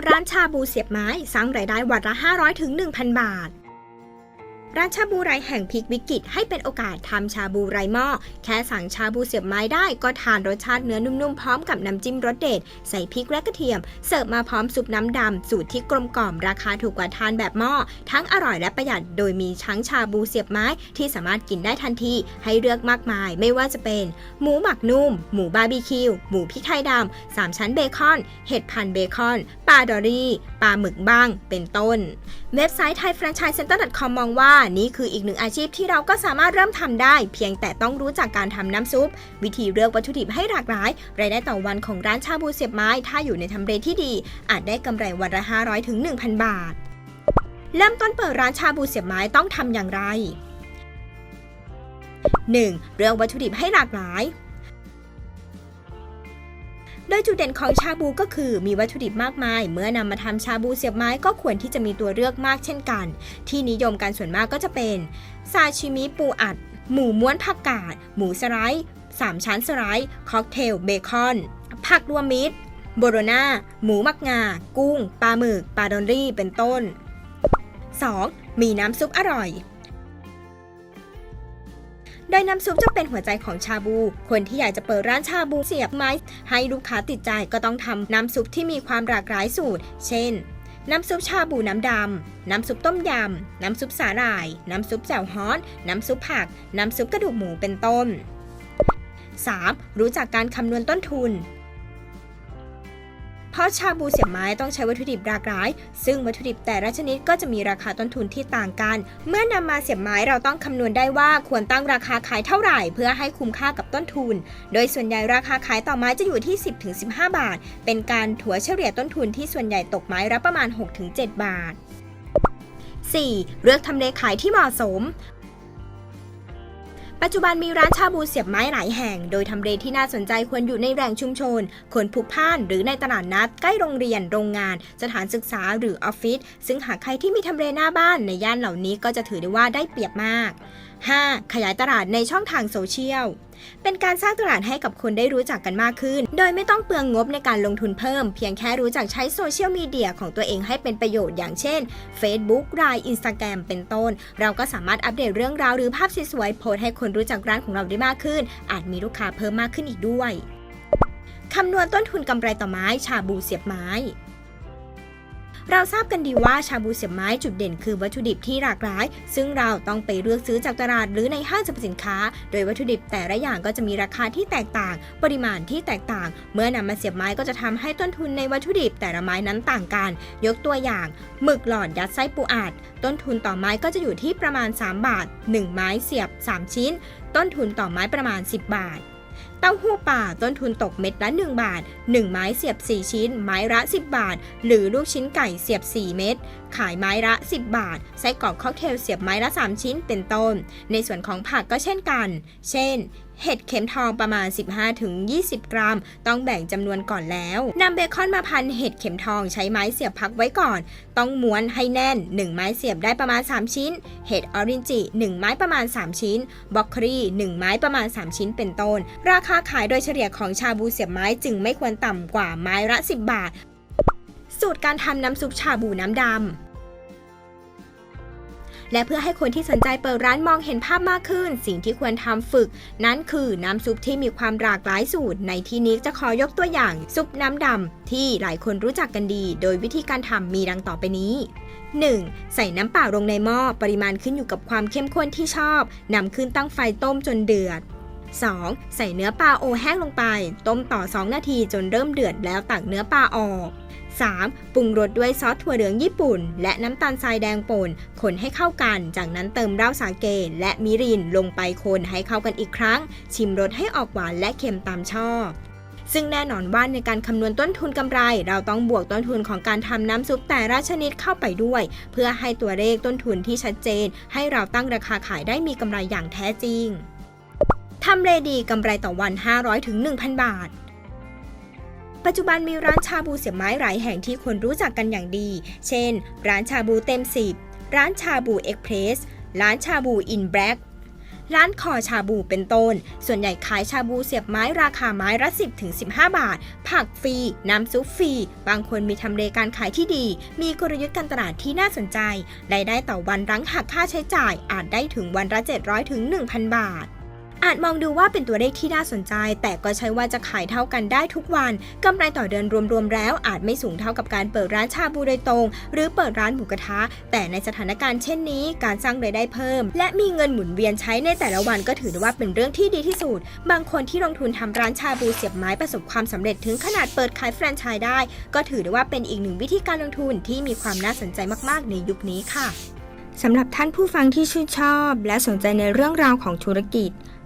ดร้านชาบูเสียบไม้ สร้างรายได้วันละ 500ถึง1,000 บาท ร้านชาบูไรแห่งพลิกวิกฤตให้เป็นโอกาสทำชาบูไรหม้อ แค่สั่งชาบูเสียบไม้ได้ก็ทานรสชาติเนื้อนุ่มๆ พร้อมกับน้ำจิ้มรสเด็ด ใส่พริกและกระเทียม เสิร์ฟมาพร้อมซุปน้ำดำ สูตรที่กลมกล่อมราคาถูกกว่าทานแบบหม้อ ทั้งอร่อยและประหยัดโดยมีทั้งชาบูเสียบไม้ที่สามารถกินได้ทันที ให้เลือกมากมาย ไม่ว่าจะเป็น หมูหมักนุ่ม หมูบาร์บีคิวหมูพริกไทยดำสามชั้นเบคอน เห็ดพันเบคอนปลาดอรี่ปลาหมึกบ้าง เป็นต้น เว็บไซต์ thaifranchisecenter.com มองว่านี่คืออีกหนึ่งอาชีพที่เราก็สามารถเริ่มทำได้ เพียงแต่ต้องรู้จักการทำน้ำซุป วิธีเลือกวัตถุดิบให้หลากหลาย รายได้ต่อวันของร้านชาบูเสียบไม้ ถ้าอยู่ในทำเลที่ดี อาจได้กำไรวันละ 500ถึง1,000 บาท เริ่มต้นเปิดร้านชาบูเสียบไม้ต้องทำอย่างไร 1. เลือกวัตถุดิบให้หลากหลาย โดยจุดเด่นของชาบูก็คือมีวัตถุดิบมากมาย เมื่อนำมาทำชาบูเสียบไม้ก็ควรที่จะมีตัวเลือกมากเช่นกัน ที่นิยมกันส่วนมากก็จะเป็นซาชิมิปูอัด หมูม้วนผักกาด หมูสไลด์สามชั้นสไลด์ค็อกเทลเบคอน ผักรวมมิตรโบโรนาหมูมักงา กุ้ง ปลาหมึก ปลาดอลลี่ เป็นต้น 2. มีน้ำซุปอร่อย โดยน้ำซุปจะเป็นหัวใจของชาบู คนที่อยากจะเปิดร้านชาบูเสียบไม้ให้ลูกค้าติดใจก็ต้องทำน้ำซุปที่มีความหลากหลายสูตร เช่น น้ำซุปชาบูน้ำดำ น้ำซุปต้มยำ น้ำซุปสาหร่าย น้ำซุปแจ่วฮ้อน น้ำซุปผัก น้ำซุปกระดูกหมูเป็นต้น 3. รู้จักการคำนวณต้นทุน ราะชาบูเสียบไม้ต้องใช้วัตถุดิบหลากหลาย ซึ่งวัตถุดิบแต่ละชนิดก็จะมีราคาต้นทุนที่ต่างกัน เมื่อนำมาเสียบไม้เราต้องคำนวณได้ว่าควรตั้งราคาขายเท่าไหร่ เพื่อให้คุ้มค่ากับต้นทุน โดยส่วนใหญ่ราคาขายต่อไม้จะอยู่ที่ 10-15 บาท เป็นการถัวเฉลี่ยต้นทุนที่ส่วนใหญ่ตกไม้ละประมาณ 6-7 บาท 4. เลือกทำเลขายที่เหมาะสม ปัจจุบันมีร้านชาบูเสียบไม้หลายแห่ง โดยทำเลที่น่าสนใจควรอยู่ในแหล่งชุมชน คนพลุกพ่าน หรือในตลาดนัด ใกล้โรงเรียน โรงงาน สถานศึกษาหรือออฟฟิศ ซึ่งหากใครที่มีทำเลหน้าบ้านในย่านเหล่านี้ก็จะถือได้ว่าได้เปรียบมาก 5. ขยายตลาดในช่องทางโซเชียล เป็นการสร้างตลาดให้กับคนได้รู้จักกันมากขึ้น โดยไม่ต้องเปลืองงบในการลงทุนเพิ่ม เพียงแค่รู้จักใช้โซเชียลมีเดียของตัวเองให้เป็นประโยชน์อย่างเช่น Facebook ไลน์ Instagram เป็นต้น เราก็สามารถอัปเดตเรื่องราวหรือภาพสวยๆโพสให้คนรู้จักร้านของเราได้มากขึ้น อาจมีลูกค้าเพิ่มมากขึ้นอีกด้วย คำนวณต้นทุนกำไรต่อไม้ ชาบูเสียบไม้ เราทราบกันดีว่าชาบูเสียบไม้จุดเด่นคือวัตถุดิบที่หลากหลาย ซึ่งเราต้องไปเลือกซื้อจากตลาดหรือในห้างสรรพสินค้า โดยวัตถุดิบแต่ละอย่างก็จะมีราคาที่แตกต่าง ปริมาณที่แตกต่าง เมื่อนำมาเสียบไม้ก็จะทำให้ต้นทุนในวัตถุดิบแต่ละไม้นั้นต่างกัน ยกตัวอย่างหมึกหลอดยัดไส้ปูอัดต้นทุนต่อไม้ก็จะอยู่ที่ประมาณ 3 บาท 1 ไม้เสียบ 3 ชิ้น ต้นทุนต่อไม้ประมาณ 10 บาท เต้าหู้ป่าต้นทุนตกเม็ดละ 1 บาท 1 ไม้เสียบ 4 ชิ้น ไม้ละ 10 บาท หรือลูกชิ้นไก่เสียบ 4 เม็ด ขายไม้ละ 10 บาท ไส้กรอกค็อกเทลเสียบไม้ละ 3 ชิ้นเป็นต้น ในส่วนของผักก็เช่นกัน เช่น เห็ดเข็มทองประมาณ 15-20 กรัม ต้องแบ่งจำนวนก่อนแล้วนำเบคอนมาพันเห็ดเข็มทองใช้ไม้เสียบพักไว้ก่อน ต้องม้วนให้แน่น 1 ไม้เสียบได้ประมาณ 3 ชิ้น เห็ดออรินจิ 1 ไม้ประมาณ 3 ชิ้นบล็อกคลี1 ไม้ประมาณ 3 ชิ้นเป็นต้น ราคาขายโดยเฉลี่ยของชาบูเสียบไม้จึงไม่ควรต่ำกว่าไม้ละ 10 บาท สูตรการทำน้ำซุปชาบูน้ำดำ และเพื่อให้คนที่สนใจเปิดร้านมองเห็นภาพมากขึ้น สิ่งที่ควรทำฝึก นั้นคือน้ำซุปที่มีความหลากหลายสูตร ในที่นี้จะขอยกตัวอย่าง ซุปน้ำดำที่หลายคนรู้จักกันดี โดยวิธีการทำมีดังต่อไปนี้ 1. ใส่น้ำเปล่าลงในหม้อปริมาณขึ้นอยู่กับความเข้มข้นที่ชอบนำขึ้นตั้งไฟต้มจนเดือด 2. ใส่เนื้อปลาโอแห้งลงไป ต้มต่อ 2 นาทีจนเริ่มเดือดแล้วตักเนื้อปลาออก 3. ปรุงรสด้วยซอสถั่วเหลืองญี่ปุ่น และน้ำตาลทรายแดงป่นคนให้เข้ากัน จากนั้นเติมเหล้าสาเกและมิรินลงไปคนให้เข้ากันอีกครั้ง ชิมรสให้ออกหวานและเค็มตามชอบซึ่งแน่นอนว่าในการคำนวณต้นทุนกำไร เราต้องบวกต้นทุนของการทำน้ำซุปแต่ละชนิดเข้าไปด้วย เพื่อให้ตัวเลขต้นทุนที่ชัดเจน ให้เราตั้งราคาขายได้มีกำไรอย่างแท้จริง ทำเลดีกำไรต่อวัน 500-1,000 บาท ปัจจุบันมีร้านชาบูเสียบไม้หลายแห่งที่คนรู้จักกันอย่างดี เช่น ร้านชาบูเต็มสิบร้านชาบูเอ็กเพรส ร้านชาบูอินแบล็กร้านคอชาบูเป็นต้น ส่วนใหญ่ขายชาบูเสียบไม้ราคาไม้ละ 10ถึง15 บาท ผักฟรี น้ำซุปฟรี บางคนมีทำเลการขายที่ดี มีกลยุทธ์การตลาดที่น่าสนใจ รายได้ต่อวันรั้งหักค่าใช้จ่ายอาจได้ถึงวันละ700ถึง1,000 บาท อาจมองดูว่าเป็นตัวเลขที่น่าสนใจ แต่ก็ใช่ว่าจะขายเท่ากันได้ทุกวันกำไรต่อเดือนรวมๆแล้ว อาจไม่สูงเท่ากับการเปิดร้านชาบูโดยตรง หรือเปิดร้านหมูกระทะ แต่ในสถานการณ์เช่นนี้ การสร้างรายได้เพิ่ม และมีเงินหมุนเวียนใช้ในแต่ละวันก็ถือว่าเป็นเรื่องที่ดีที่สุด บางคนที่ลงทุนทำร้านชาบูเสียบไม้ประสบความสำเร็จถึงขนาดเปิดขายแฟรนไชส์ได้ ก็ถือได้ว่าเป็นอีกหนึ่งวิธีการลงทุนที่มีความน่าสนใจมากๆ ในยุคนี้ค่ะสำหรับท่านผู้ฟังที่ชื่นชอบ และสนใจในเรื่องราวของธุรกิจ